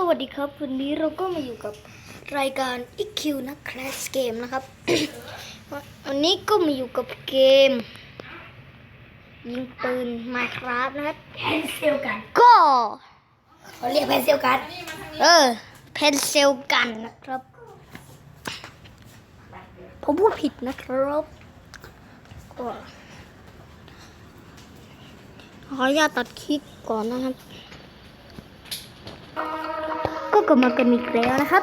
สวัสดีครับวันนี้เราก็มาอยู่กับรายการ EQ นะ Class Game นะครับ วันนี้ก็มาอยู่กับเกม ยิงปืน Minecraft นะครับเพนซิลกันก็เขาเรียกเพนซิลกันเออเพนเซลกันนะครับ ผมพูดผิดนะครับก็ขออนุญาตตัดคลิปก่อนนะครับ ก็กลับมากันอีกแล้วนะครับ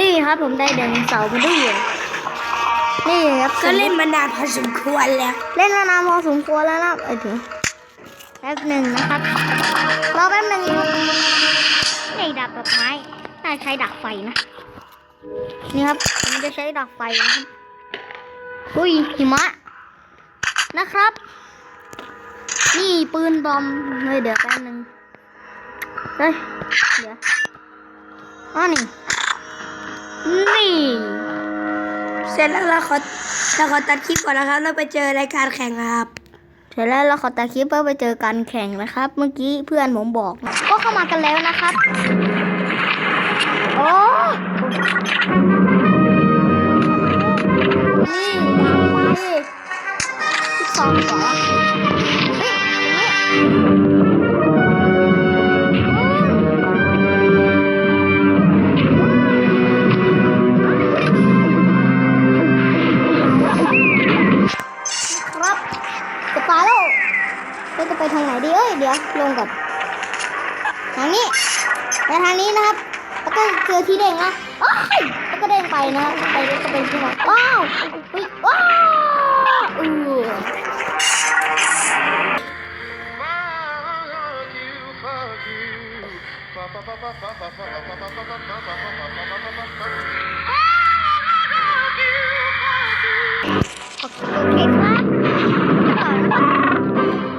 นี่ครับผมได้ไดโนเสาร์มาด้วยนี่ครับก็เล่นมานานพอสมควรแล้ว เล่นมานานพอสมควรแล้วนะไอ้ถึงแป๊บหนึ่งนะครับรอแป๊บหนึ่งนี่ดักดอกไม้น่าใช้ดักไฟนะ นี่ครับผมจะใช้ดักไฟนะครับอุ้ยหิมะนะครับ นี่ปืนบอมเฮ้ยเดี๋ยวแป๊บหนึ่ง เฮ้ย เดี๋ยวอ๋อนี่ นี่ เสร็จแล้วเราขอเราขอตัดคลิปก่อนนะครับแล้วไปเจอรายการแข่งครับ เสร็จแล้วเราขอตาคลิปเพื่อไปเจอการแข่งนะครับ เมื่อกี้เพื่อนผมบอกนะก็เข้ามากันแล้วนะครับ โอ้นี่วางไว้ที่ซองก่อน เราจะไปทางไหนดีเอ้ยเดี๋ยวลงก่อนทางนี้ไปทางนี้นะครับแล้วก็เจอที่เด้งนะอ้ายแล้วก็เด้งไปนะครับไปแล้วก็เป็นที่ไหนว้าวเฮ้ยว้าวอือโอเคครับต่อนะครับ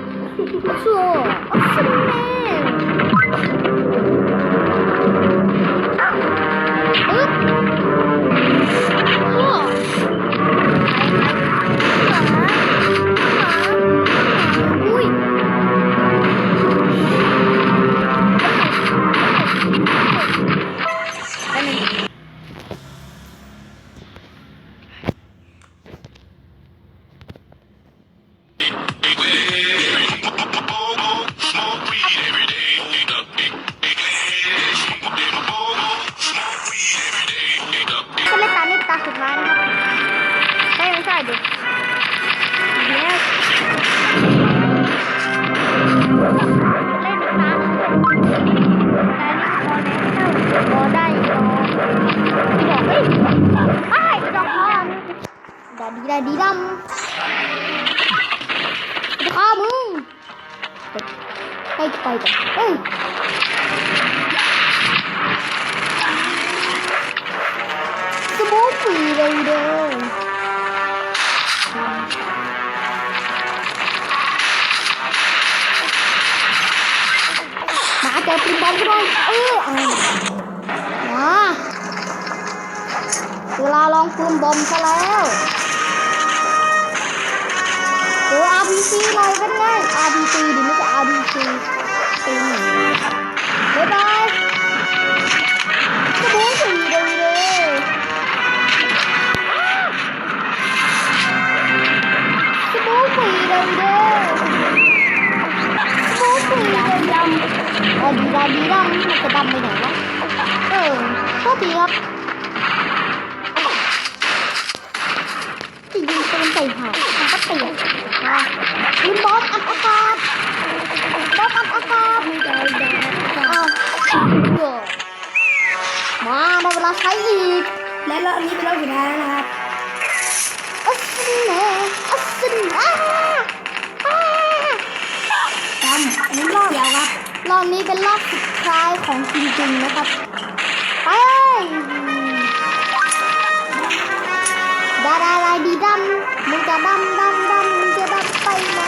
ดิเดี๋ยวเล่นตาพอได้พอบอกเฮ้ยไอ้ดอกพอนดาดีดาดีดำจะฆ่ามึงไปไปกันเอ้ยสมูทสีเลยเด้อ มาเจอปืนบอลก็ได้เออเอามาเวลาลองปืนบอมซะแล้วเจอ RPG หน่อยเป็นไง RPG ดิไม่ใช่ RPG ตีหนีบ๊ายบายสมูทสีเลยเด้อสมูทสีดำเด้อสมูทสีดำดำ เออดีดำดีดำมันจะดำไปไหนวะเออโทษทีครับจริงๆเป็นใส่ผ่ามันก็เปลี่ยนนะคุณบอสอัดอากาศบอสอัดอากาศอ้าวเดี๋ยวมาได้เวลาใช้อีก และรอบนี้เป็นรอบสุดท้ายแล้วนะครับ นี้เป็นรอบสุดท้ายของจริงๆนะครับ ไปเลยดาราลายดีดำมึงจะดำดำดำมึงจะดำไปไหน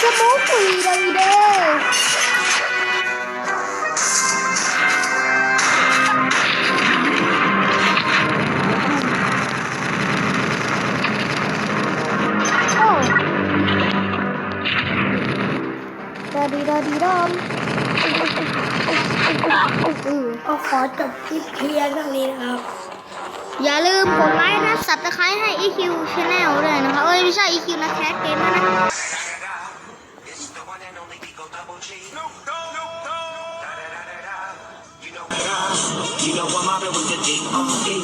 สมูทคุยเลยเด้อ ดีดอมเออก็ขอจบคลิปเพียงเท่านี้นะครับ อย่าลืมกดไลค์นะสับตะไคร้ให้ EQ Channel ด้วยนะคะเอ้ยไม่ใช่ EQ นะแคสเกมด้วยนะ